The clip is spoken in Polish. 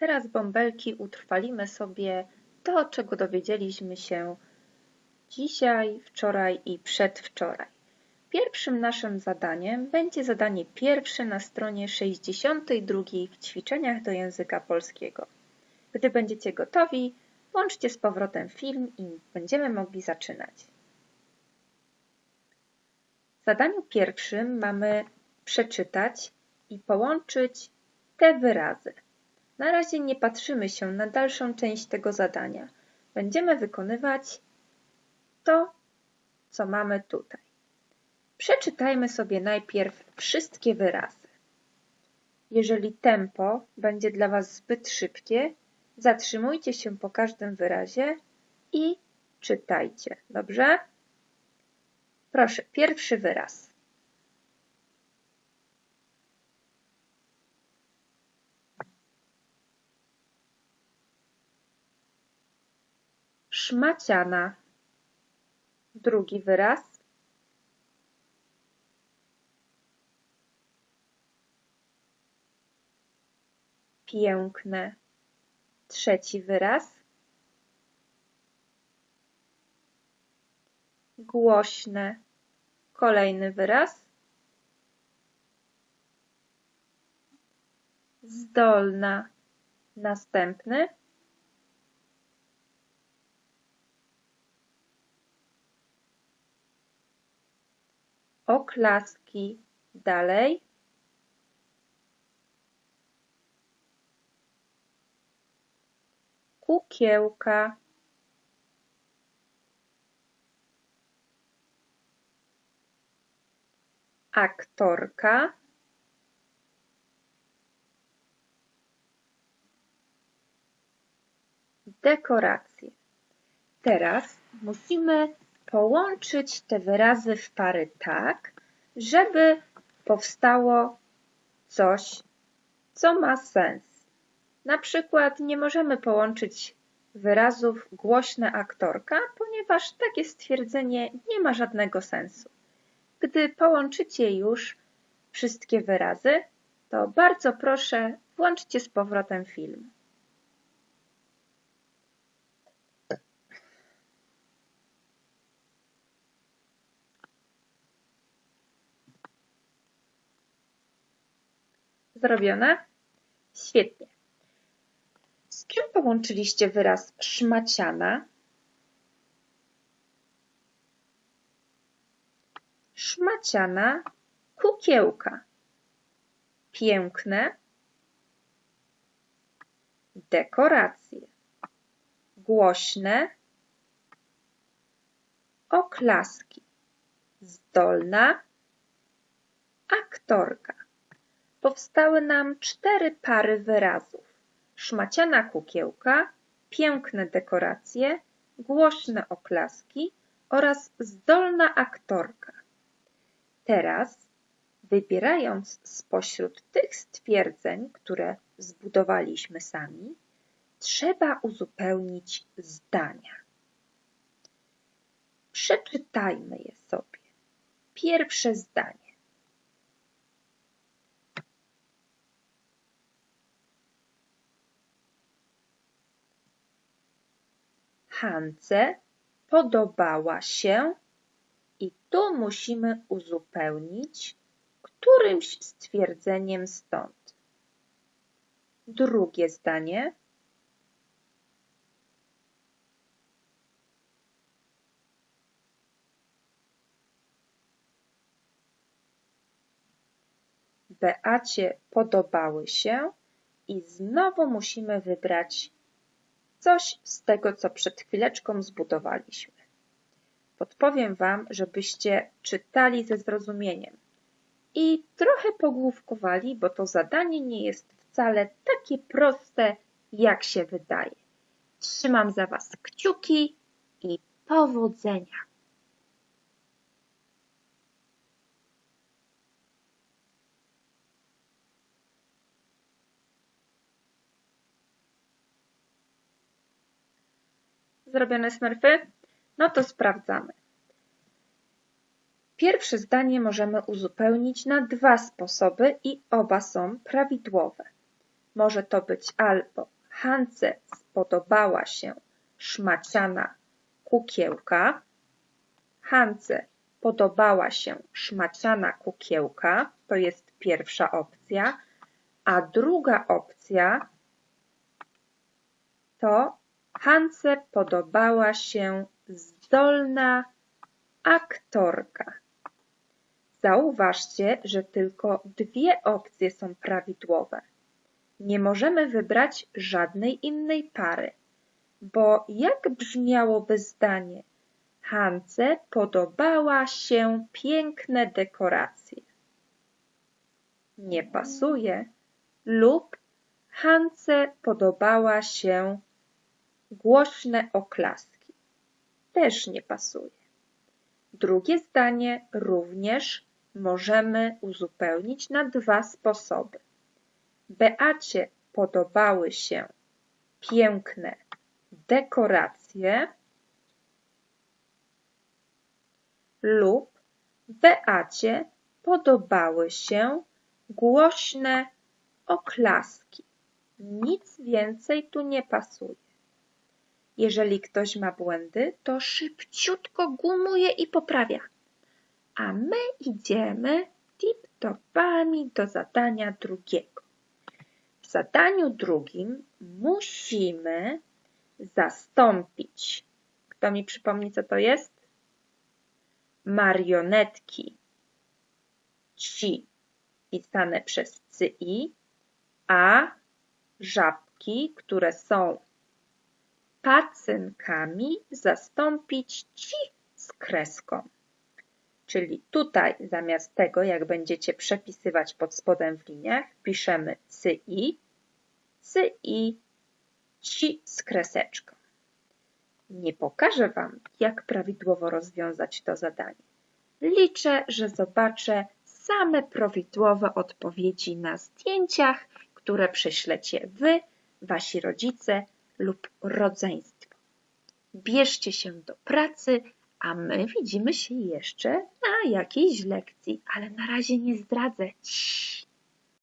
Teraz bąbelki utrwalimy sobie to, czego dowiedzieliśmy się dzisiaj, wczoraj i przedwczoraj. Pierwszym naszym zadaniem będzie zadanie pierwsze na stronie 62 w ćwiczeniach do języka polskiego. Gdy będziecie gotowi, włączcie z powrotem film i będziemy mogli zaczynać. W zadaniu pierwszym mamy przeczytać i połączyć te wyrazy. Na razie nie patrzymy się na dalszą część tego zadania. Będziemy wykonywać to, co mamy tutaj. Przeczytajmy sobie najpierw wszystkie wyrazy. Jeżeli tempo będzie dla Was zbyt szybkie, zatrzymujcie się po każdym wyrazie i czytajcie. Dobrze? Proszę, pierwszy wyraz. Szmaciana. Drugi wyraz. Piękne. Trzeci wyraz. Głośne. Kolejny wyraz. Zdolna. Następny. Oklaski. Dalej. Kukiełka. Aktorka. Dekoracje. Teraz musimy połączyć te wyrazy w pary tak, żeby powstało coś, co ma sens. Na przykład nie możemy połączyć wyrazów głośna aktorka, ponieważ takie stwierdzenie nie ma żadnego sensu. Gdy połączycie już wszystkie wyrazy, to bardzo proszę włączcie z powrotem film. Zrobione? Świetnie. Z czym połączyliście wyraz szmaciana? Szmaciana kukiełka. Piękne dekoracje. Głośne oklaski. Zdolna aktorka. Powstały nam cztery pary wyrazów szmaciana kukiełka, piękne dekoracje, głośne oklaski oraz zdolna aktorka. Teraz, wybierając spośród tych stwierdzeń, które zbudowaliśmy sami, trzeba uzupełnić zdania. Przeczytajmy je sobie. Pierwsze zdanie. Hance podobała się i tu musimy uzupełnić którymś stwierdzeniem stąd. Drugie zdanie. Beacie podobały się i znowu musimy wybrać coś z tego, co przed chwileczką zbudowaliśmy. Podpowiem Wam, żebyście czytali ze zrozumieniem i trochę pogłówkowali, bo to zadanie nie jest wcale takie proste, jak się wydaje. Trzymam za Was kciuki i powodzenia! Zrobione smurfy? No to sprawdzamy. Pierwsze zdanie możemy uzupełnić na dwa sposoby i oba są prawidłowe. Może to być albo Hance spodobała się szmaciana kukiełka. Hance podobała się szmaciana kukiełka. To jest pierwsza opcja. A druga opcja to Hance podobała się zdolna aktorka. Zauważcie, że tylko dwie opcje są prawidłowe. Nie możemy wybrać żadnej innej pary, bo jak brzmiałoby zdanie? Hance podobała się piękne dekoracje. Nie pasuje lub Hance podobała się głośne oklaski. Też nie pasuje. Drugie zdanie również możemy uzupełnić na dwa sposoby. Beacie podobały się piękne dekoracje lub Beacie podobały się głośne oklaski. Nic więcej tu nie pasuje. Jeżeli ktoś ma błędy, to szybciutko gumuje i poprawia. A my idziemy tip-topami do zadania drugiego. W zadaniu drugim musimy zastąpić. Kto mi przypomni, co to jest? Marionetki. Ci pisane przez CI, a żabki, które są pacynkami, zastąpić ci z kreską. Czyli tutaj zamiast tego, jak będziecie przepisywać pod spodem w liniach, piszemy CI, CI, ci z kreseczką. Nie pokażę Wam, jak prawidłowo rozwiązać to zadanie. Liczę, że zobaczę same prawidłowe odpowiedzi na zdjęciach, które prześlecie Wy, Wasi rodzice lub rodzeństwo. Bierzcie się do pracy, a my widzimy się jeszcze na jakiejś lekcji, ale na razie nie zdradzę. Ciii.